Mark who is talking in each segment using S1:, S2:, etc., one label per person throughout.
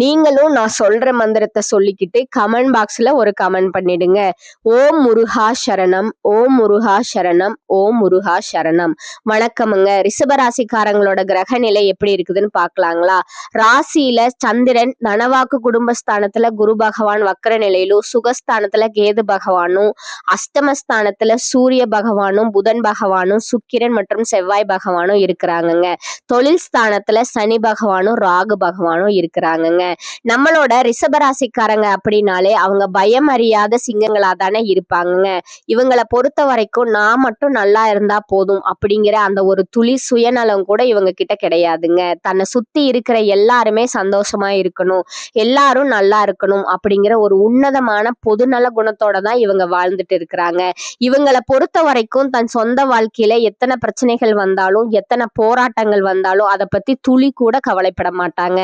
S1: நீங்களும் நான் சொல்ற மந்திரத்தை சொல்லிக்கிட்டு கமெண்ட் பாக்ஸ்ல ஒரு கமெண்ட் பண்ணிடுங்க. ஓம் முருகா சரணம் ஓம் முருகா சரணம் ஓம் முருகா சரணம். வணக்கமுங்க. ரிஷபராசிக்காரங்களோட கிரக நிலை எப்படி இருக்குதுன்னு பாக்கலாங்களா ராசியில சந்திரன் நனவாக்கு குடும்பஸ்தானத்துல குரு பகவான் வக்கர நிலையிலும் சுகஸ்தானத்துல கேது பகவானும் அஷ்டமஸ்தானத்துல சூரிய பகவானும் புதன் பகவானும் சுக்கிரன் மற்றும் செவ்வாய் பகவானும் இருக்கிறாங்கங்க. தொழில் ஸ்தானத்துல சனி பகவானும் ராகு பகவானும் இருக்கிறாங்கங்க. நம்மளோட ரிஷபராசிக்காரங்க அப்படின்னாலே அவங்க பயம் அறியாத சிங்கங்களா தானே இருப்பாங்க இவங்களை பொறுத்த வரைக்கும் நான் மட்டும் நல்லா இருந்தா போதும் அப்படிங்கிற அந்த ஒரு துளி சுயநலம் கூட இவங்க கிட்ட கிடையாதுங்க. தன்னை சுத்தி இருக்கிற எல்லாருமே சந்தோஷமா இருக்கணும். எல்லாரும் நல்லா இருக்கணும் அப்படிங்கிற ஒரு உன்னதமான பொதுநல குணத்தோட தான் இவங்க வாழ்ந்துட்டு இருக்கிறாங்க. இவங்களை பொறுத்த வரைக்கும் தன் சொந்த வாழ்க்கையில எத்தனை பிரச்சனைகள் வந்தாலும் எத்தனை போராட்டங்கள் வந்தாலும் அதை பத்தி துளி கூட கவலைப்பட மாட்டாங்க.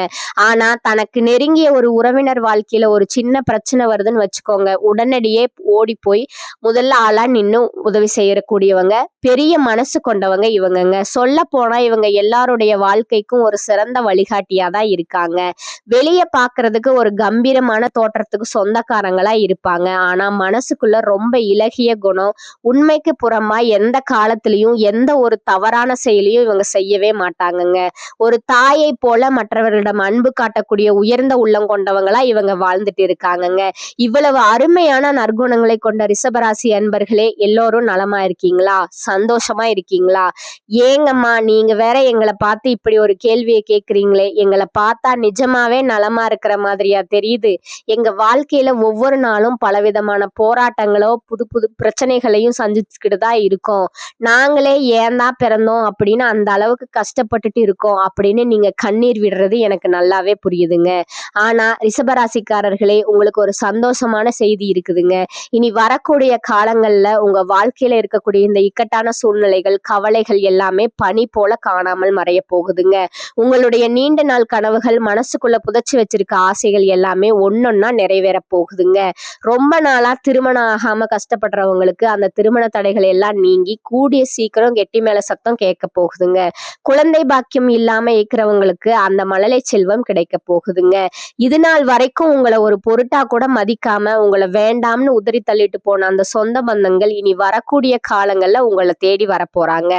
S1: ஆனா தனக்கு நெருங்கிய ஒரு உறவினர் வாழ்க்கையில ஒரு சின்ன பிரச்சனை வருதுன்னு வச்சுக்கோங்க. உடனடியே ஓடி போய் முதல்ல ஆளா நின்று உதவி செய்யக்கூடியவங்க பெரிய மனசு கொண்டவங்க இவங்கங்க. சொல்ல போனா இவங்க எல்லாருடைய வாழ்க்கைக்கும் ஒரு சிறந்த வழிகாட்டியா தான் இருக்காங்க. வெளியே பாக்குறதுக்கு ஒரு கம்பீரமான தோற்றத்துக்கு சொந்தக்காரங்களா இருப்பாங்க. ஆனா மனசுக்குள்ள ரொம்ப இலகிய குணம் உண்மைக்கு புறமா எந்த காலத்திலையும் எந்த ஒரு தவறான செயலையும் இவங்க செய்யவே மாட்டாங்கங்க. ஒரு தாயை போல மற்றவர்களிடம் அன்பு காட்டக்கூடிய உயர்ந்த உள்ளம் கொண்டவங்களா இவங்க வாழ்ந்துட்டு இருக்காங்கங்க இவ்வளவு அருமையான நற்குணங்களை கொண்ட ரிஷபராசி அன்பர்களே எல்லோரும் நலமா இருக்கீங்களா? சந்தோஷமா இருக்கீங்களா? ஏங்கம்மா நீங்க வேற எங்களை பார்த்து இப்படி ஒரு கேள்வியை கேக்குறீங்களே. எங்களை பார்த்தா நிஜமாவே நலமா இருக்கிற மாதிரியா தெரியுது. எங்க வாழ்க்கையில ஒவ்வொரு நாளும் பலவிதமான போராட்டங்களோ புது புது பிரச்சனைகளையும் சந்திச்சுக்கிட்டு தான் இருக்கோம். நாங்களே ஏன் தான் பிறந்தோம் அப்படின்னு அந்த அளவுக்கு கஷ்டப்பட்டுட்டு இருக்கோம் அப்படின்னு நீங்க கண்ணீர் விடுறது எனக்கு நல்லாவே புரியுதுங்க. ஆனா ரிஷபராசிக்காரர்களே உங்களுக்கு ஒரு சந்தோஷமான செய்தி இருக்குதுங்க. இனி வரக்கூடிய காலங்கள்ல உங்க வாழ்க்கையில இருக்கக்கூடிய இந்த இக்கட்டான சூழ்நிலைகள் கவலைகள் எல்லாமே பனி போல காணாமல் மறைய போகுதுங்க. உங்களுடைய நீண்ட நாள் கனவுகள் மனசுக்குள்ள புதைச்சி வச்சிருக்க ஆசைகள் எல்லாமே ஒன்னொன்னா நிறைவேற போகுதுங்க. ரொம்ப நாளா திருமணம் ஆகாம கஷ்டப்படுறவங்களுக்கு அந்த திருமண தடைகள் எல்லாம் நீங்கி கூடிய சீக்கிரம் கெட்டி மேல சத்தம் கேட்க போகுதுங்க. குழந்தை பாக்கியம் இல்லாம இருக்கிறவங்களுக்கு அந்த மழலை செல்வம் கிடைக்க போகுதுங்க இது நாள் வரைக்கும் உங்களை ஒரு பொருட்டா கூட மதிக்காம உங்களை வேண்டாம்னு உதறி தள்ளிட்டு போன அந்த சொந்த பந்தங்கள் இனி வரக்கூடிய காலங்கள்ல உங்களை தேடி வரப்போறாங்க.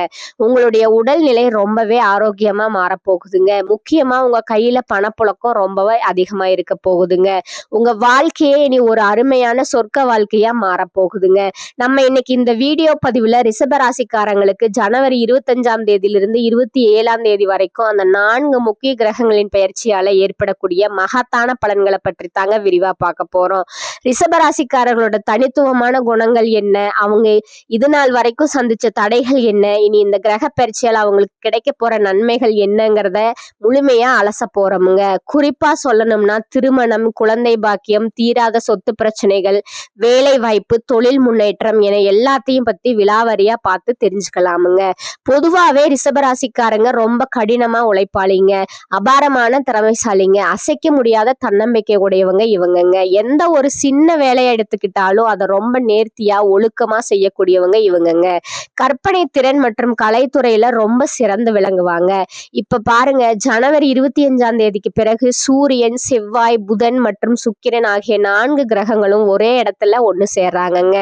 S1: உங்களுடைய உடல்நிலை ரொம்பவே ஆரோக்கியமா மாறப்போகுதுங்க. முக்கியமா உங்க கையில பணப்புழக்கம் ரொம்பவே அதிகமா இருக்க போகுதுங்க. உங்க வாழ்க்கையே இனி ஒரு அருமையான சொர்க்க வாழ்க்கையா மாறப்போகுதுங்க. நம்ம இன்னைக்கு இந்த வீடியோ பதிவுல ரிஷபராசிக்காரங்களுக்கு ஜனவரி இருபத்தஞ்சாம் தேதியிலிருந்து இருபத்தி ஏழாம் தேதி வரைக்கும் அந்த நான்கு முக்கிய கிரகங்களின் பயிற்சியால ஏற்படக்கூடிய மகத்தான பலன்களை பற்றி தாங்க விரிவா பார்க்க போறோம். ரிஷபராசிக்காரர்களோட தனித்துவமான குணங்கள் என்ன? அவங்க இது நாள் வரைக்கும் சந்திச்ச தடைகள் என்ன? இனி இந்த கிரக பயிற்சியால் அவங்களுக்கு கிடைக்க போற நன்மைகள் என்னங்கிறத முழுமையா அலச போறோமுங்க. குறிப்பா சொல்லணும்னா திருமணம் குழந்தை பாக்கியம் தீராத சொத்து பிரச்சனைகள் வேலை வாய்ப்பு தொழில் முன்னேற்றம் என எல்லாத்தையும் பத்தி விலாவரியா பார்த்து தெரிஞ்சுக்கலாமுங்க. பொதுவாவே ரிஷபராசிக்காரங்க ரொம்ப கடினமா உழைப்பாளிங்க. அபாரமான திறமைசாலிங்க. அசைக்க முடியாத தன்னம்பிக்கை உடையவங்க இவங்கங்க. எந்த ஒரு சின்ன வேலையை எடுத்துக்கிட்டாலும் அதை ரொம்ப நேர்த்தியா ஒழுக்கமா செய்யக்கூடியவங்க இவங்கங்க. கற்பனை திறன் மற்றும் கலைத்துறையில ரொம்ப சிறந்து விளங்குவாங்க. இப்ப பாருங்க ஜனவரி இருபத்தி அஞ்சாம் தேதிக்கு பிறகு சூரியன் செவ்வாய் புதன் மற்றும் சுக்கிரன் ஆகிய நான்கு கிரகங்களும் ஒரே இடத்துல ஒண்ணு சேர்றாங்கங்க.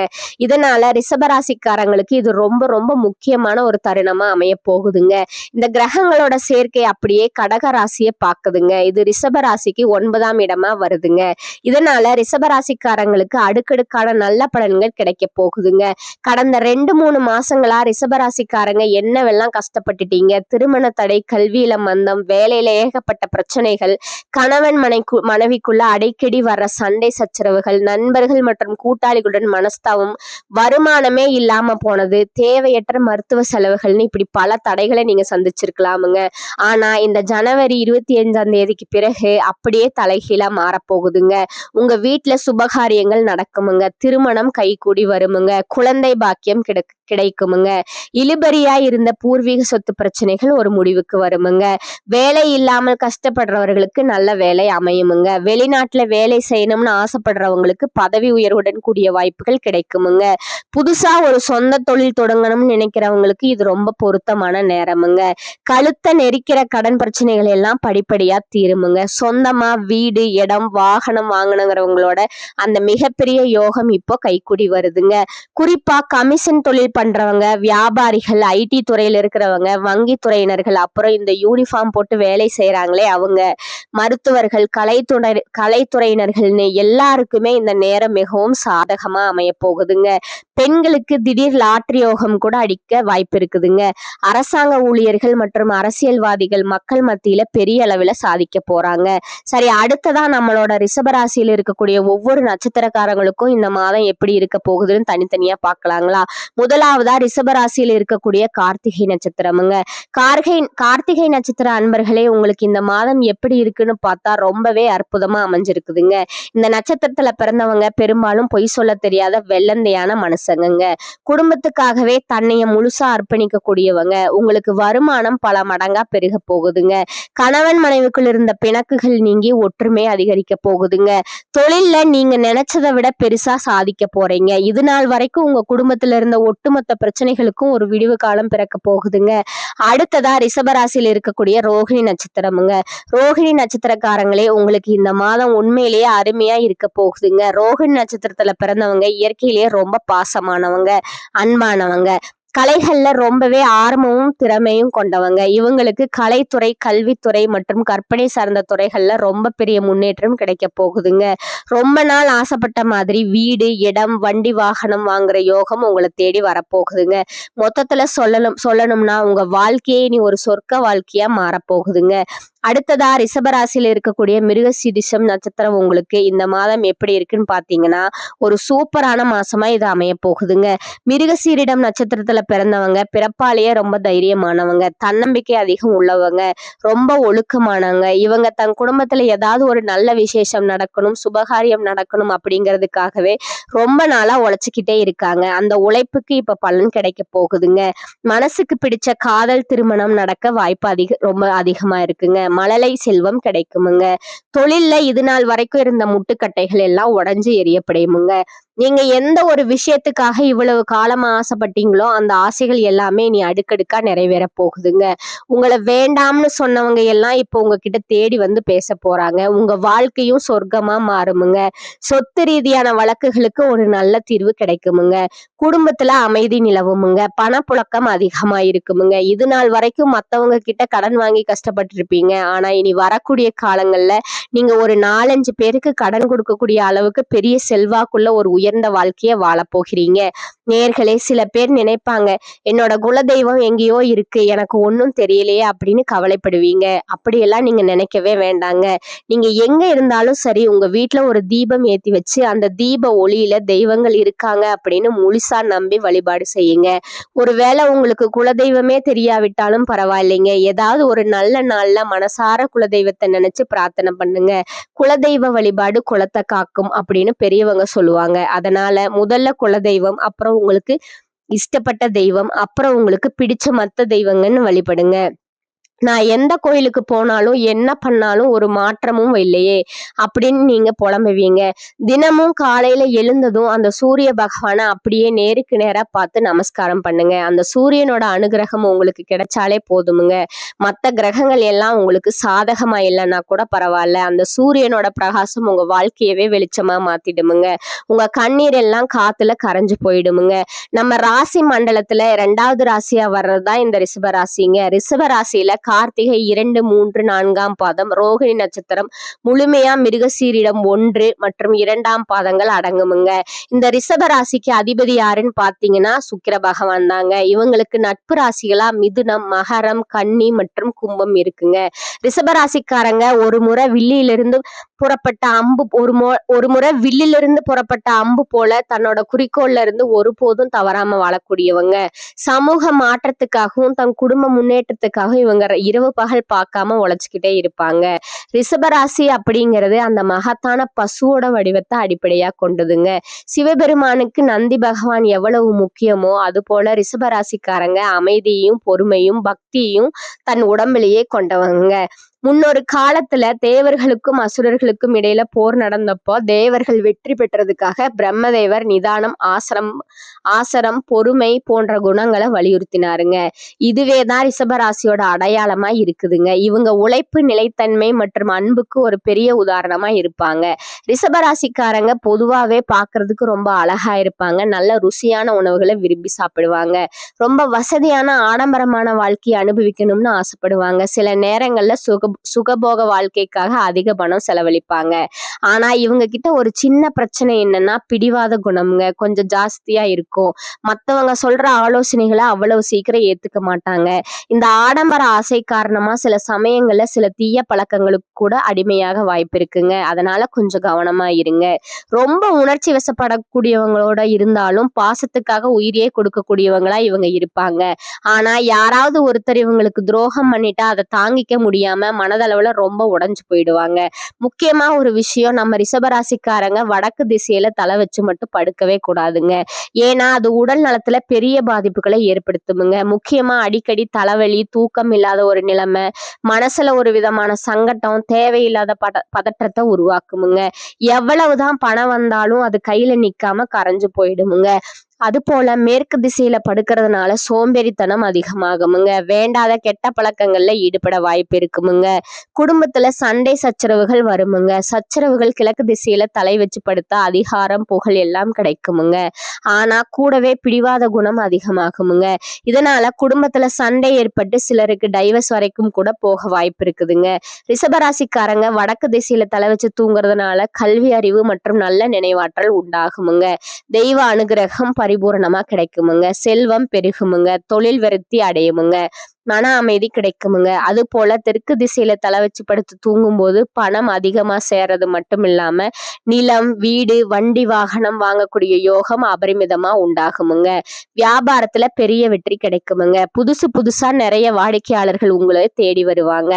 S1: இதனால ரிஷபராசிக்காரங்களுக்கு இது ரொம்ப ரொம்ப முக்கியமான ஒரு தருணமா அமைய போகுதுங்க. இந்த கிரகங்களோட சேர்க்கை அப்படியே கடக ராசியை பாக்குதுங்க இது ரிஷப ராசிக்கு ஒன்பதாம் இடமா வருதுங்க. இதனால ரிஷபராசிக்காரங்களுக்கு அடுக்கடுக்கான நல்ல பலன்கள் கிடைக்க போகுதுங்க. கடந்த ரெண்டு மூணு மாசங்களா ரிஷபராசிக்காரங்க என்னவெல்லாம் கஷ்டப்பட்டுட்டீங்க? திருமண தடை கல்வியில மந்தம் வேலையில ஏகப்பட்ட பிரச்சனைகள் கணவன் மனைக்கு மனைவிக்குள்ள அடிக்கடி வர்ற சண்டை சச்சரவுகள் நண்பர்கள் மற்றும் கூட்டாளிகளுடன் மனஸ்தாபம் வருமானமே இல்லாம போனது தேவையற்ற மருத்துவ செலவுகள்னு இப்படி பல தடைகளை நீங்க சந்திச்சிருக்கலாமுங்க. ஆனா இந்த ஜனவரி இருபத்தி அஞ்சாம் தேதிக்கு பிறகு அப்படியே தலைகீழா மாறப்போகுதுங்க. உங்க வீட்டுல சுபகாரியங்கள் நடக்குமுங்க. திருமணம் கைகூடி வருமுங்க. குழந்தை பாக்கியம் கிடை கிடைக்குமுங்க. இழுபறியா இருந்த பூர்வீக சொத்து பிரச்சனைகள் ஒரு முடிவுக்கு வருமுங்க. வேலை இல்லாமல் கஷ்டப்படுறவர்களுக்கு நல்ல வேலை அமையுமுங்க. வெளிநாட்டுல வேலை செய்யணும்னு ஆசைப்படுறவங்களுக்கு பதவி உயர்வுடன் கூடிய வாய்ப்புகள் கிடைக்குமுங்க. புதுசா ஒரு சொந்த தொழில் தொடங்கணும்னு நினைக்கிறவங்களுக்கு இது ரொம்ப பொருத்தமான நேரமுங்க. கழுத்தை நெரிக்கிற கடன் பிரச்சனைகள் எல்லாம் படிப்படியா தீருமுங்க. சொந்தமா வீடு இடம் வாகனம் வாங்கணுங்கிறவங்களோட அந்த மிகப்பெரிய யோகம் இப்போ கைக்குடி வருதுங்க. குறிப்பா கமிஷன் தொழில் பண்றவங்க வியாபாரிகள் ஐடி துறையில இருக்கிறவங்க வங்கி துறையினர்கள் அப்புறம் இந்த யூனிஃபார்ம் போட்டு வேலை செய்யறாங்களே அவங்க. மருத்துவர்கள் கலைத்துறை கலைத்துறையினர்கள்னு எல்லாருக்குமே இந்த நேரம் மிகவும் சாதகமா அமைய போகுதுங்க. பெண்களுக்கு திடீர் லாட்ரி யோகம் கூட அடிக்க வாய்ப்பு இருக்குதுங்க. அரசாங்க ஊழியர்கள் மற்றும் அரசியல்வாதிகள் மக்கள் மத்தியில பெரிய அளவுல சாதிக்க போறாங்க. சரி அடுத்ததா நம்மளோட ரிசபராசியில் இருக்கக்கூடிய ஒவ்வொரு நட்சத்திரக்காரங்களுக்கும் இந்த மாதம் எப்படி இருக்க போகுதுன்னு தனித்தனியா பார்க்கலாங்களா? முதலாவதா ரிஷபராசியில் இருக்கக்கூடிய கார்த்திகை நட்சத்திரமுங்க. கார்கை கார்த்திகை நட்சத்திர அன்பர்களே உங்களுக்கு இந்த மாதம் எப்படி இருக்குன்னு பார்த்தா ரொம்பவே அற்புதமா அமைஞ்சிருக்குதுங்க. இந்த நட்சத்திரத்துல பிறந்தவங்க பெரும்பாலும் பொய் சொல்ல தெரியாத வெள்ளந்தையான மனுஷங்கங்க. குடும்பத்துக்காகவே தன்னைய முழுசா அர்ப்பணிக்க கூடியவங்க உங்களுக்கு வருமானம் பல மடங்கா பெருக போகுதுங்க. கணவன் மனைவிக்குள் இருந்த பிணக்குகள் நீங்கி ஒற்றுமை அதிகரிக்க போகுதுங்க. தொழில்ல நீங்க நினைச்சதை விட பெருசா சாதிக்க போறீங்க. இது நாள் வரைக்கும் உங்க குடும்பத்துல இருந்த ஒட்டுமொத்த பிரச்சனைகளுக்கும் ஒரு விடிவு காலம் பிறக்க போகுதுங்க. அடுத்ததா ரிஷபராசியில் இருக்கக்கூடிய ரோஹிணி நட்சத்திரமுங்க. ரோஹிணி நட்சத்திரக்காரங்களே உங்களுக்கு இந்த மாதம் உண்மையிலேயே அருமையா இருக்க போகுதுங்க. ரோஹிணி நட்சத்திரத்துல பிறந்தவங்க இயற்கையிலேயே ரொம்ப பாசமானவங்க அன்பானவங்க. கலைகள்ல ரொம்பவே ஆர்வமும் திறமையும் கொண்டவங்க. இவங்களுக்கு கலைத்துறை கல்வித்துறை மற்றும் கற்பனை சார்ந்த துறைகள்ல ரொம்ப பெரிய முன்னேற்றம் கிடைக்க போகுதுங்க. ரொம்ப நாள் ஆசைப்பட்ட மாதிரி வீடு இடம் வண்டி வாகனம் வாங்குற யோகம் உங்களை தேடி வரப்போகுதுங்க மொத்தத்துல சொல்லணும் சொல்லணும்னா உங்க வாழ்க்கையே நீ ஒரு சொர்க்க வாழ்க்கையா மாறப்போகுதுங்க அடுத்ததா ரிஷபராசியில இருக்கக்கூடிய மிருகசிரிஷம் நட்சத்திரம் உங்களுக்கு இந்த மாதம் எப்படி இருக்குன்னு பாத்தீங்கன்னா ஒரு சூப்பரான மாசமா இது அமைய போகுதுங்க. மிருகசீரிடம் நட்சத்திரத்துல பிறந்தவங்க பிறப்பாலேயே ரொம்ப தைரியமானவங்க தன்னம்பிக்கை அதிகம் உள்ளவங்க ரொம்ப ஒழுக்கமானவங்க இவங்க தன் குடும்பத்துல ஏதாவது ஒரு நல்ல விசேஷம் நடக்கணும் சுபகாரியம் நடக்கணும் அப்படிங்கிறதுக்காகவே ரொம்ப நாளா உழைச்சிக்கிட்டே இருக்காங்க. அந்த உழைப்புக்கு இப்ப பலன் கிடைக்க போகுதுங்க. மனசுக்கு பிடிச்ச காதல் திருமணம் நடக்க வாய்ப்பு அதிக ரொம்ப அதிகமா இருக்குங்க. மழலை செல்வம் கிடைக்குமுங்க. தொழில்ல இது நாள் வரைக்கும் இருந்த முட்டுக்கட்டைகள் எல்லாம் உடஞ்சு எரியப்படையுமுங்க. நீங்க எந்த ஒரு விஷயத்துக்காக இவ்வளவு காலமா ஆசைப்பட்டீங்களோ அந்த ஆசைகள் எல்லாமே நீ அடுக்கடுக்கா நிறைவேற போகுதுங்க. உங்களை வேண்டாம்னு சொன்னவங்க எல்லாம் இப்போ உங்ககிட்ட தேடி வந்து பேச போறாங்க. உங்க வாழ்க்கையும் சொர்க்கமா மாறுமுங்க. சொத்து ரீதியான வழக்குகளுக்கு ஒரு நல்ல தீர்வு கிடைக்குமுங்க. குடும்பத்துல அமைதி நிலவுமுங்க. பணப்புழக்கம் அதிகமா இருக்குமுங்க. இது நாள் வரைக்கும் மத்தவங்க கிட்ட கடன் வாங்கி கஷ்டப்பட்டு இருப்பீங்க ஆனா இனி வரக்கூடிய காலங்கள்ல நீங்க ஒரு நாலஞ்சு பேருக்கு கடன் கொடுக்கக்கூடிய அளவுக்கு பெரிய செல்வாக்குள்ள ஒரு உயர்ந்த வாழ்க்கையை வாழப்போகிறீங்க நேர்களே சில பேர் நினைப்பாங்க என்னோட குலதெய்வம் எங்கேயோ இருக்கு எனக்கு ஒன்றும் தெரியலையே அப்படின்னு கவலைப்படுவீங்க. அப்படியெல்லாம் நீங்க நினைக்கவே வேண்டாங்க. நீங்க எங்க இருந்தாலும் சரி உங்க வீட்டுல ஒரு தீபம் ஏத்தி வச்சு அந்த தீப ஒளியில தெய்வங்கள் இருக்காங்க அப்படின்னு முழுசா நம்பி வழிபாடு செய்யுங்க. ஒருவேளை உங்களுக்கு குலதெய்வமே தெரியாவிட்டாலும் பரவாயில்லைங்க. ஏதாவது ஒரு நல்ல நாள்ல மனசார குலதெய்வத்தை நினைச்சு பிரார்த்தனை பண்ணுங்க. குலதெய்வ வழிபாடு குலத்தை காக்கும் அப்படின்னு பெரியவங்க சொல்லுவாங்க. அதனால முதல்ல குலதெய்வம் அப்புறம் உங்களுக்கு இஷ்டப்பட்ட தெய்வம் அப்புறம் உங்களுக்கு பிடிச்ச மத்த தெய்வங்கன்னு வழிபடுங்க. நான் எந்த கோயிலுக்கு போனாலும் என்ன பண்ணாலும் ஒரு மாற்றமும் இல்லையே அப்படின்னு நீங்க புலம்புவீங்க. தினமும் காலையில எழுந்ததும் அந்த சூரிய பகவானை அப்படியே நேருக்கு நேரா பார்த்து நமஸ்காரம் பண்ணுங்க. அந்த சூரியனோட அனுகிரகம் உங்களுக்கு கிடைச்சாலே போதுமுங்க. மற்ற கிரகங்கள் எல்லாம் உங்களுக்கு சாதகமா இல்லைன்னா கூட பரவாயில்ல. அந்த சூரியனோட பிரகாசம் உங்க வாழ்க்கையவே வெளிச்சமா மாத்திடுமுங்க. உங்க கண்ணீர் எல்லாம் காத்துல கரைஞ்சு போயிடுமுங்க. நம்ம ராசி மண்டலத்துல ரெண்டாவது ராசியா வர்றதுதான் இந்த ரிஷப ராசிங்க. ரிஷப ராசியில கார்த்திகை இரண்டு மூன்று நான்காம் பாதம் ரோகிணி நட்சத்திரம் முழுமையா மிருகசீரிடம் ஒன்று மற்றும் இரண்டாம் பாதங்கள் அடங்குமுங்க. இந்த ரிஷப ராசிக்கு அதிபதி யாருன்னு பாத்தீங்கன்னா சுக்கிர பகவான் தாங்க. இவங்களுக்கு நட்பு ராசிகளா மிதுனம் மகரம் கன்னி மற்றும் கும்பம் இருக்குங்க. ரிஷப ராசிக்காரங்க ஒரு முறை வில்லியிலிருந்து புறப்பட்ட அம்பு ஒரு மொ ஒரு முறை வில்லிலிருந்து புறப்பட்ட அம்பு போல தன்னோட குறிக்கோள்ல இருந்து ஒருபோதும் தவறாம வாழக்கூடியவங்க. சமூக மாற்றத்துக்காகவும் தன் குடும்ப முன்னேற்றத்துக்காகவும் இவங்க இரவு பகல் பார்க்காம உழைச்சிக்கிட்டே இருப்பாங்க. ரிஷபராசி அப்படிங்கிறது அந்த மகத்தான பசுவோட வடிவத்தை அடிப்படையா கொண்டதுங்க. சிவபெருமானுக்கு நந்தி பகவான் எவ்வளவு முக்கியமோ அது போல ரிஷபராசிக்காரங்க அமைதியையும் பொறுமையும் பக்தியையும் தன் உடம்பிலேயே கொண்டவங்க. முன்னொரு காலத்துல தேவர்களுக்கும் அசுரர்களுக்கும் இடையில போர் நடந்தப்போ தேவர்கள் வெற்றி பெற்றதுக்காக பிரம்மதேவர் நிதானம் ஆசரம் ஆசரம் பொறுமை போன்ற குணங்களை வலியுறுத்தினாருங்க. இதுவே தான் ரிஷபராசியோட அடையாளமா இருக்குதுங்க. இவங்க உழைப்பு நிலைத்தன்மை மற்றும் அன்புக்கு ஒரு பெரிய உதாரணமா இருப்பாங்க. ரிஷபராசிக்காரங்க பொதுவாவே பாக்குறதுக்கு ரொம்ப அழகா இருப்பாங்க. நல்ல ருசியான உணவுகளை விரும்பி சாப்பிடுவாங்க. ரொம்ப வசதியான ஆடம்பரமான வாழ்க்கையை அனுபவிக்கணும்னு ஆசைப்படுவாங்க. சில நேரங்கள்ல சுக சுகபோக வாழ்க்கைக்காக அதிக பணம் செலவழிப்பாங்க. ஆனா இவங்க கிட்ட ஒரு சின்ன பிரச்சனை என்னன்னா பிடிவாத குணம்ங்க. கொஞ்சம் ஜாஸ்தியா இருக்கும். மத்தவங்க சொல்ற ஆலோசனைகளை அவ்வளவு சீக்கிரம் ஏத்துக்க மாட்டாங்க. இந்த ஆடம்பர ஆசை காரணமா சில சமயங்கள்ல சில தீய பழக்கங்களுக்கு கூட அடிமையாக வாய்ப்பு இருக்குங்க. அதனால கொஞ்சம் கவனமா இருங்க. ரொம்ப உணர்ச்சி வசப்படக்கூடியவங்களோட இருந்தாலும் பாசத்துக்காக உயிரியே கொடுக்கக்கூடியவங்களா இவங்க இருப்பாங்க. ஆனா யாராவது ஒருத்தர் இவங்களுக்கு துரோகம் பண்ணிட்டா அதை தாங்கிக்க முடியாம மனதளவுல ரொம்ப உடைஞ்சு போயிடுவாங்க. முக்கியமா ஒரு விஷயம் நம்ம ரிஷபராசிக்காரங்க வடக்கு திசையில தலை வச்சு மட்டும் படுக்கவே கூடாதுங்க. ஏன்னா அது உடல் நலத்துல பெரிய பாதிப்புகளை ஏற்படுத்துமுங்க. முக்கியமா அடிக்கடி தலைவலி தூக்கம் இல்லாத ஒரு நிலைமை மனசுல ஒரு விதமான சங்கட்டம் தேவையில்லாத பத பதற்றத்தை உருவாக்குமுங்க. எவ்வளவுதான் பணம் வந்தாலும் அது கையில நிக்காம கரைஞ்சு போயிடுமுங்க. அது போல மேற்கு திசையில படுக்கிறதுனால சோம்பேறித்தனம் அதிகமாகுமுங்க. வேண்டாத கெட்ட பழக்கங்கள்ல ஈடுபட வாய்ப்பு இருக்குமுங்க. குடும்பத்துல சண்டை சச்சரவுகள் வருமுங்க. சச்சரவுகள் கிழக்கு திசையில தலை வச்சு படுத்தா அதிகாரம் புகழ் எல்லாம் கிடைக்குமுங்க. ஆனா கூடவே பிடிவாத குணம் அதிகமாகுமுங்க. இதனால குடும்பத்துல சண்டை ஏற்பட்டு சிலருக்கு டைவர்ஸ் வரைக்கும் கூட போக வாய்ப்பு இருக்குதுங்க. ரிஷபராசிக்காரங்க வடக்கு திசையில தலை வச்சு தூங்குறதுனால கல்வி அறிவு மற்றும் நல்ல நினைவாற்றல் உண்டாகுமுங்க. தெய்வ அனுகிரகம் பரிபூரணமா கிடைக்குமுங்க. செல்வம் பெருகுமுங்க. தொழில் விருத்தி அடையுமுங்க. மன அமைதி கிடைக்குமுங்க. அது போல தெற்கு திசையில தலை வச்சு படுத்து தூங்கும்போது பணம் அதிகமா சேர்றது மட்டும் இல்லாம நிலம் வீடு வண்டி வாகனம் வாங்கக்கூடிய யோகம் அபரிமிதமா உண்டாகுமுங்க. வியாபாரத்துல பெரிய வெற்றி கிடைக்குமுங்க. புதுசு புதுசா நிறைய வாடிக்கையாளர்கள் உங்களை தேடி வருவாங்க.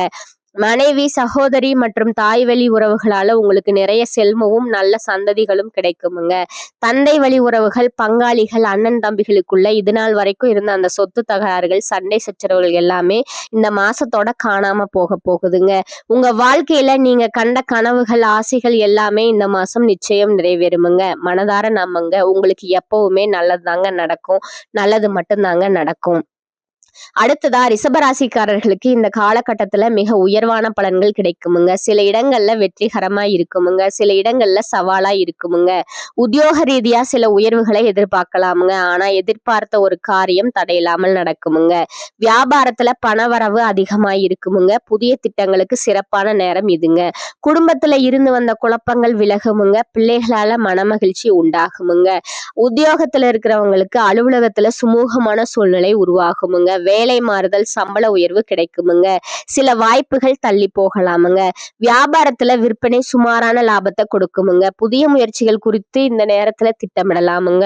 S1: மனைவி சகோதரி மற்றும் தாய் வழி உறவுகளால உங்களுக்கு நிறைய செல்வமும் நல்ல சந்ததிகளும் கிடைக்குமுங்க. தந்தை வழி உறவுகள் பங்காளிகள் அண்ணன் தம்பிகளுக்குள்ள இது நாள் வரைக்கும் இருந்த அந்த சொத்து தகராறுகள் சண்டை சச்சரவுகள் எல்லாமே இந்த மாசத்தோட காணாம போக போகுதுங்க. உங்க வாழ்க்கையில நீங்க கண்ட கனவுகள் ஆசைகள் எல்லாமே இந்த மாசம் நிச்சயம் நிறைவேறுமுங்க. மனதார நம்புங்க. உங்களுக்கு எப்பவுமே நல்லதுதாங்க நடக்கும். நல்லது மட்டும்தாங்க நடக்கும். அடுத்ததா ரிஷபராசிக்காரர்களுக்கு இந்த காலகட்டத்துல மிக உயர்வான பலன்கள் கிடைக்குமுங்க. சில இடங்கள்ல வெற்றிகரமா இருக்குமுங்க. சில இடங்கள்ல சவாலா இருக்குமுங்க. உத்தியோக ரீதியா சில உயர்வுகளை எதிர்பார்க்கலாமுங்க. ஆனா எதிர்பார்த்த ஒரு காரியம் தடையில்லாமல் நடக்குமுங்க. வியாபாரத்துல பணவரவு அதிகமா இருக்குமுங்க. புதிய திட்டங்களுக்கு சிறப்பான நேரம் இதுங்க. குடும்பத்துல இருந்து வந்த குழப்பங்கள் விலகுமுங்க. பிள்ளைகளால மனமகிழ்ச்சி உண்டாகுமுங்க. உத்தியோகத்துல இருக்கிறவங்களுக்கு அலுவலகத்துல சுமூகமான சூழ்நிலை உருவாகுமுங்க. வேலை மாறுதல் சம்பள உயர்வு கிடைக்குமுங்க. சில வாய்ப்புகள் தள்ளி போகலாமுங்க. வியாபாரத்துல விற்பனை சுமாரான லாபத்தை கொடுக்குமுங்க. புதிய முயற்சிகள் குறித்து இந்த நேரத்துல திட்டமிடலாமுங்க.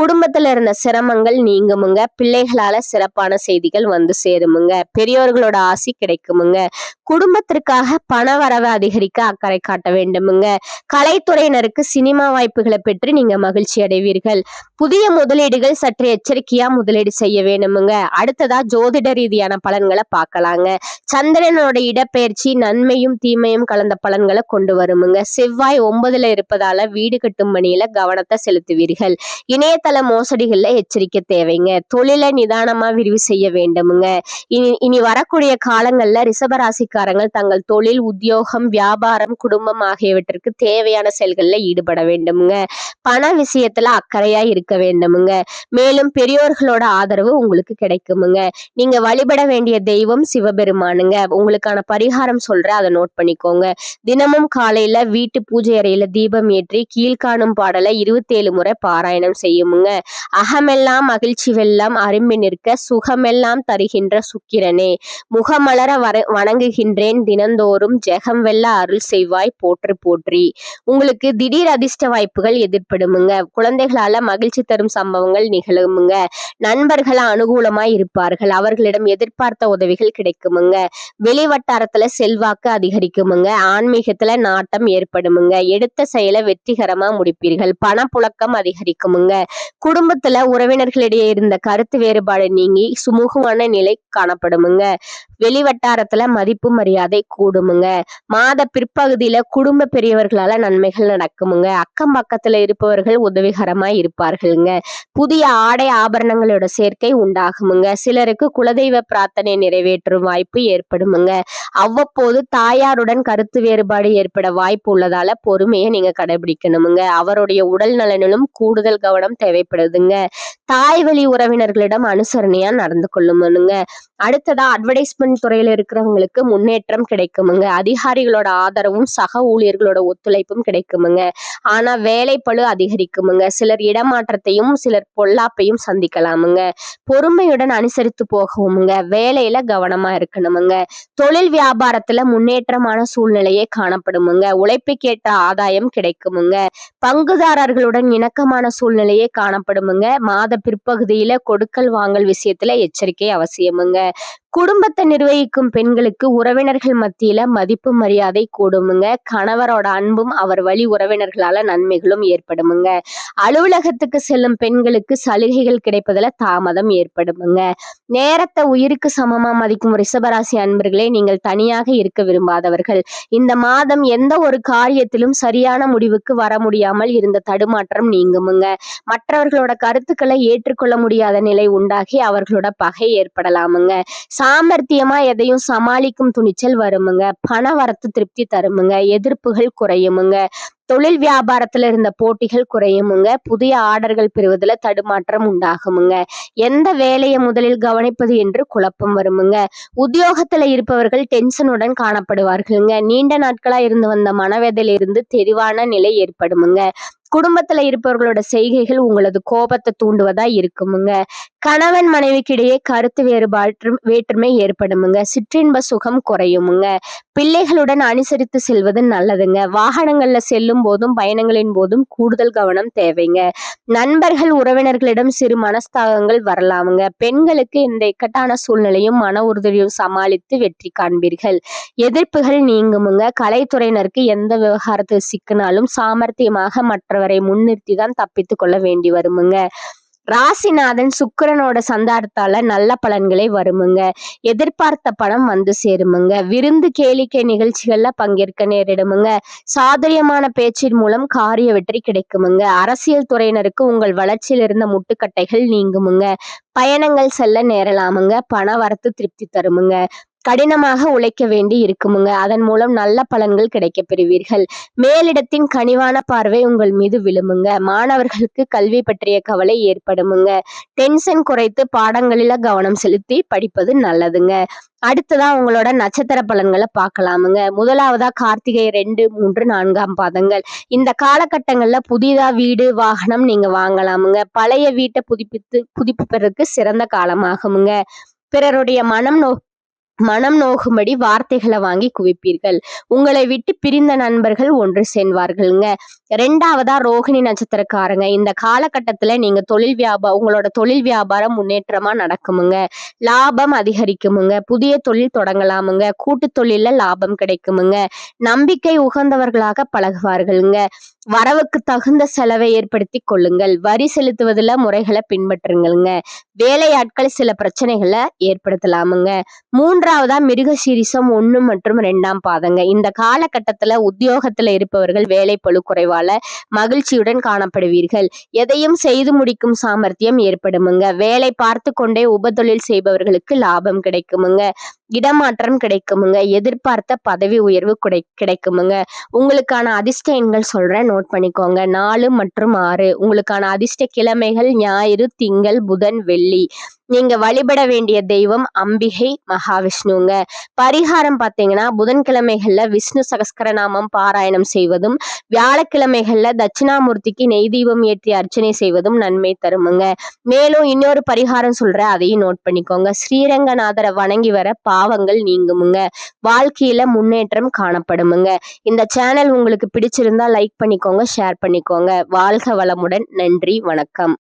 S1: குடும்பத்துல இருந்த சிரமங்கள் நீங்குமுங்க. பிள்ளைகளால சிறப்பான செய்திகள் வந்து சேருமுங்க. பெரியோர்களோட ஆசி கிடைக்குமுங்க. குடும்பத்திற்காக பண வரவை அதிகரிக்க அக்கறை காட்ட வேண்டுமுங்க. கலைத்துறையினருக்கு சினிமா வாய்ப்புகளை பெற்று நீங்க மகிழ்ச்சி அடைவீர்கள் புதிய முதலீடுகள் சற்று எச்சரிக்கையா முதலீடு செய்ய வேணுமுங்க அடுத்ததா ஜோதிட ரீதியான பலன்களை பார்க்கலாங்க. சந்திரனோட இடப்பெயர்ச்சி நன்மையும் தீமையும் கலந்த பலன்களை கொண்டு வருமுங்க. செவ்வாய் ஒன்பதுல இருப்பதால வீடு கட்டும் பணியில கவனத்தை செலுத்துவீர்கள். இணையதள மோசடிகள்ல எச்சரிக்கை தேவைங்க. தொழிலை நிதானமா விரிவு செய்ய வேண்டுமுங்க. இனி இனி வரக்கூடிய காலங்கள்ல ரிஷபராசிக்காரங்கள் தங்கள் தொழில் உத்தியோகம் வியாபாரம் குடும்பம் ஆகியவற்றிற்கு தேவையான செயல்கள்ல ஈடுபட வேண்டுமுங்க. பண விஷயத்துல அக்கறையா இருக்க வேண்டுமுங்க. மேலும் பெரியோர்களோட ஆதரவு உங்களுக்கு கிடைக்குமுங்க. நீங்க வழிபட வேண்டிய தெய்வம் சிவபெருமானுங்க. உங்களுக்கான பரிகாரம் சொல்றேன் அதை நோட் பண்ணிக்கோங்க. தினமும் காலையில வீட்டு பூஜை அறையில தீபம் ஏற்றி கீழ்காணும் பாடலை இருபத்தேழு முறை பாராயணம் செய்யுமுங்க. அகமெல்லாம் மகிழ்ச்சி வெல்லாம் அரும்பி நிற்க சுகமெல்லாம் தருகின்ற சுக்கிரனே. முகமலர வர வணங்குகின்றேன் தினந்தோறும் ஜெகம் வெல்ல அருள் செய்வாய் போற்று போற்றி. உங்களுக்கு திடீர் அதிர்ஷ்ட வாய்ப்புகள் எதிர்ப்படுமுங்க. குழந்தைகளால மகிழ்ச்சி தரும் சம்பவங்கள் நிகழுமுங்க. நண்பர்கள் அனுகூலமாய் இருப்பார்கள். வருவார்கள் அவர்களிடம் எதிர்பார்த்த உதவிகள் கிடைக்குமுங்க. வெளி வட்டாரத்துல செல்வாக்கு அதிகரிக்குமுங்க. ஆன்மீகத்துல நாட்டம் ஏற்படுமுங்க. எடுத்த செயலை வெற்றிகரமா முடிப்பீர்கள். பணப்புழக்கம் அதிகரிக்குமுங்க. குடும்பத்துல உறவினர்களிடையே இருந்த கருத்து வேறுபாடு நீங்கி சுமூகமான நிலை காணப்படுமுங்க. வெளிவட்டாரத்துல மதிப்பு மரியாதை கூடுமுங்க. மாத பிற்பகுதியில குடும்ப பெரியவர்களால நன்மைகள் நடக்குமுங்க. அக்கம் பக்கத்துல இருப்பவர்கள் உதவிகரமா இருப்பார்கள்ங்க. புதிய ஆடை ஆபரணங்களோட சேர்க்கை உண்டாகுமுங்க. சில சிலருக்கு குலதெய்வ பிரார்த்தனை நிறைவேற்றும் வாய்ப்பு ஏற்படுமுங்க. அவ்வப்போது தாயாருடன் கருத்து வேறுபாடு ஏற்பட வாய்ப்பு உள்ளதால பொறுமையை நீங்க கடைபிடிக்கணுமுங்க. அவருடைய உடல் நலனிலும் கூடுதல் கவனம் தேவைப்படுதுங்க. தாய் வழி உறவினர்களிடம் அனுசரணையா நடந்து கொள்ளுமனுங்க அடுத்ததா அட்வர்டைஸ்மெண்ட் துறையில இருக்கிறவங்களுக்கு முன்னேற்றம் கிடைக்குமுங்க. அதிகாரிகளோட ஆதரவும் சக ஊழியர்களோட ஒத்துழைப்பும் கிடைக்குமுங்க. ஆனா வேலை பழு அதிகரிக்குமுங்க. சிலர் இடமாற்றத்தையும் சிலர் பொல்லாப்பையும் சந்திக்கலாமுங்க. பொறுமையுடன் அனுசரித்து போகவுமுங்க. வேலையில கவனமா இருக்கணுமுங்க. தொழில் வியாபாரத்துல முன்னேற்றமான சூழ்நிலையே காணப்படுமுங்க. உழைப்புக்கேற்ற ஆதாயம் கிடைக்குமுங்க. பங்குதாரர்களுடன் இணக்கமான சூழ்நிலையே காணப்படுமுங்க. மாத பிற்பகுதியில கொடுக்கல் வாங்கல் விஷயத்துல எச்சரிக்கை அவசியமுங்க. குடும்பத்தை நிர்வகிக்கும் பெண்களுக்கு உறவினர்கள் மத்தியில மதிப்பு மரியாதை கூடுமுங்க. கணவரோட அன்பும் அவர் வழி உறவினர்களால நன்மைகளும் ஏற்படுமுங்க. அலுவலகத்துக்கு செல்லும் பெண்களுக்கு சலுகைகள் கிடைப்பதுல தாமதம் ஏற்படுமுங்க. நேரத்தை உயிருக்கு சமமா மதிக்கும் ரிஷபராசி அன்பர்களே நீங்கள் தனியாக இருக்க விரும்பாதவர்கள். இந்த மாதம் எந்த ஒரு காரியத்திலும் சரியான முடிவுக்கு வர முடியாமல் இருந்த தடுமாற்றம் நீங்குமுங்க. மற்றவர்களோட கருத்துக்களை ஏற்றுக்கொள்ள முடியாத நிலை உண்டாகி அவர்களோட பகை ஏற்படலாமுங்க. சாமர்த்தியமா எதையும் சமாளிக்கும் துணிச்சல் வருமுங்க. பண வரத்து திருப்தி தருமுங்க. எதிர்ப்புகள் குறையுமுங்க. தொழில் வியாபாரத்துல இருந்த போட்டிகள் குறையுமுங்க. புதிய ஆர்டர்கள் பெறுவதில் தடுமாற்றம் உண்டாகுமுங்க. எந்த வேலையை முதலில் கவனிப்பது என்று குழப்பம் வருமுங்க. உத்தியோகத்துல இருப்பவர்கள் டென்ஷனுடன் காணப்படுவார்களுங்க. நீண்ட நாட்களா இருந்து வந்த மனவேதையிலிருந்து தெளிவான நிலை ஏற்படுமுங்க. குடும்பத்துல இருப்பவர்களோட செய்கைகள் உங்களது கோபத்தை தூண்டுவதா இருக்குமுங்க. கணவன் மனைவிக்கிடையே கருத்து வேறுபாட்டு வேற்றுமை ஏற்படுமுங்க. சிற்றின்ப சுகம் குறையுமுங்க. பிள்ளைகளுடன் அனுசரித்து செல்வது நல்லதுங்க. வாகனங்கள்ல செல்லும் போதும் பயணங்களின் போதும் கூடுதல் கவனம் தேவைங்க. நண்பர்கள் உறவினர்களிடம் சிறு மனஸ்தாகங்கள் வரலாமுங்க. பெண்களுக்கு இந்த இக்கட்டான சூழ்நிலையும் மன உறுதியும் சமாளித்து வெற்றி காண்பீர்கள். எதிர்ப்புகள் நீங்குமுங்க. கலைத்துறையினருக்கு எந்த விவகாரத்தில் சிக்கினாலும் சாமர்த்தியமாக மற்றவரை முன்னிறுத்தி தான் தப்பித்து கொள்ள வேண்டி வருமுங்க. ராசிநாதன் சுக்கரனோட சந்தாரத்தால நல்ல பலன்களை வருமுங்க. எதிர்பார்த்த பணம் வந்து சேருமுங்க. விருந்து கேளிக்கை நிகழ்ச்சிகள்ல பங்கேற்க நேரிடுமுங்க. சாதுரியமான பேச்சின் மூலம் காரிய வெற்றி கிடைக்குமுங்க. அரசியல் துறையினருக்கு உங்கள் வளர்ச்சியில் இருந்த முட்டுக்கட்டைகள் நீங்குமுங்க. பயணங்கள் செல்ல நேரலாமுங்க. பண வரத்து திருப்தி தருமுங்க. கடினமாக உழைக்க வேண்டி இருக்குமுங்க. அதன் மூலம் நல்ல பலன்கள் கிடைக்க பெறுவீர்கள். மேலிடத்தின் கனிவான பார்வை உங்கள் மீது விழுமுங்க. மாணவர்களுக்கு கல்வி பற்றிய கவலை ஏற்படுமுங்க. டென்ஷன் குறைத்து பாடங்களில கவனம் செலுத்தி படிப்பது நல்லதுங்க. அடுத்ததா உங்களோட நட்சத்திர பலன்களை பார்க்கலாமுங்க. முதலாவதா கார்த்திகை ரெண்டு மூன்று நான்காம் பாதங்கள். இந்த காலகட்டங்கள்ல புதிதா வீடு வாகனம் நீங்க வாங்கலாமுங்க. பழைய வீட்டை புதுப்பித்து புதுப்பிப்பதற்கு சிறந்த காலமாகுமுங்க. பிறருடைய மனம் நோ மனம் நோகும்படி வார்த்தைகளை வாங்கி குவிப்பீர்கள். உங்களை விட்டு பிரிந்த நண்பர்கள் ஒன்று சேர்வார்கள்ங்க. ரெண்டாவதா ரோகிணி நட்சத்திரக்காரங்க. இந்த காலகட்டத்துல நீங்க தொழில் வியாபாரம் உங்களோட தொழில் வியாபாரம் முன்னேற்றமா நடக்குமுங்க. லாபம் அதிகரிக்குமுங்க. புதிய தொழில் தொடங்கலாமுங்க. கூட்டு தொழில லாபம் கிடைக்குமுங்க. நம்பிக்கை உகந்தவர்களாக பழகுவார்கள்ங்க. வரவுக்கு தகுந்த செலவை ஏற்படுத்தி கொள்ளுங்கள். வரி செலுத்துவதில் முறைகளை பின்பற்றுங்கள்ங்க. வேலையாட்கள் சில பிரச்சனைகளை ஏற்படுத்தலாமுங்க. மூன்றாவதா மிருக சீரிசம் ஒன்று மற்றும் ரெண்டாம் பாதங்க. இந்த காலகட்டத்துல உத்தியோகத்துல இருப்பவர்கள் வேலை பழு குறைவால மகிழ்ச்சியுடன் காணப்படுவீர்கள். எதையும் செய்து முடிக்கும் சாமர்த்தியம் ஏற்படுமுங்க. வேலை பார்த்து கொண்டே உபதொழில் செய்பவர்களுக்கு லாபம் கிடைக்குமுங்க. இடமாற்றம் கிடைக்குமுங்க. எதிர்பார்த்த பதவி உயர்வு கிடை கிடைக்குமுங்க. உங்களுக்கான அதிர்ஷ்ட எண்கள் சொல்றேன் நோட் பண்ணிக்கோங்க. நாலு மற்றும் ஆறு. உங்களுக்கான அதிர்ஷ்ட கிழமைகள் ஞாயிறு திங்கள் புதன் வெள்ளி. நீங்க வழிபட வேண்டிய தெய்வம் அம்பிகை மகாவிஷ்ணுங்க. பரிகாரம் பார்த்தீங்கன்னா புதன்கிழமைகள்ல விஷ்ணு சகஸ்கரநாமம் பாராயணம் செய்வதும் வியாழக்கிழமைகள்ல தட்சிணாமூர்த்திக்கு நெய் தீபம் ஏற்றி அர்ச்சனை செய்வதும் நன்மை தருமுங்க. மேலும் இன்னொரு பரிகாரம் சொல்றேன் அதையும் நோட் பண்ணிக்கோங்க. ஸ்ரீரங்கநாதரை வணங்கி வர பாவங்கள் நீங்குமுங்க. வாழ்க்கையில முன்னேற்றம் காணப்படுமுங்க. இந்த சேனல் உங்களுக்கு பிடிச்சிருந்தா லைக் பண்ணிக்கோங்க ஷேர் பண்ணிக்கோங்க. வாழ்க வளமுடன். நன்றி வணக்கம்.